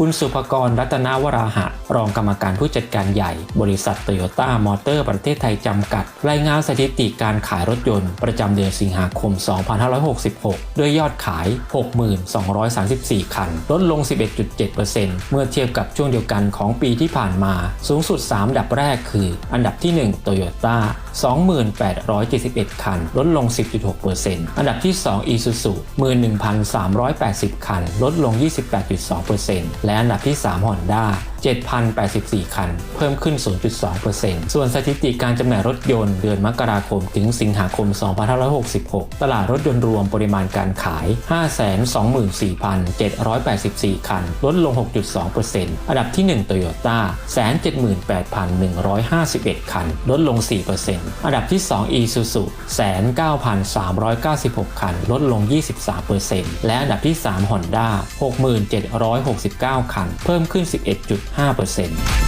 คุณสุภกรรัตนวราหะ รองกรรมการผู้จัดการใหญ่ บริษัทโตโยต้ามอเตอร์ประเทศไทยจำกัด รายงานสถิติการขายรถยนต์ ประจำเดือนสิงหาคม 2566 ด้วยยอดขาย 62,234 คัน ลดลง 11.7%เมื่อเทียบกับช่วงเดียวกันของปีที่ผ่านมา สูงสุด 3 ดับแรกคือ อันดับที่1ตโยต้า 28,771 คัน ลดลง 10.6%อันดับที่ 2 Isuzu 11,380 คัน ลดลง 28.2%และอันดับที่ 3 Honda 7,084 คัน เพิ่มขึ้น 0.2%ส่วนสถิติการจำหน่ายรถยนต์เดือนมกราคมถึงสิงหาคม 2566 ตลาดรถยนต์รวมปริมาณการขาย 524,784 คัน ลดลง 6.2%อันดับที่ 1 Toyota 178,151 คัน ลดลง 4%อันดับที่ 2 Isuzu 19,396 คัน ลดลง 23%และอันดับที่ 3 Honda 6,769คัน เพิ่มขึ้น 11.5%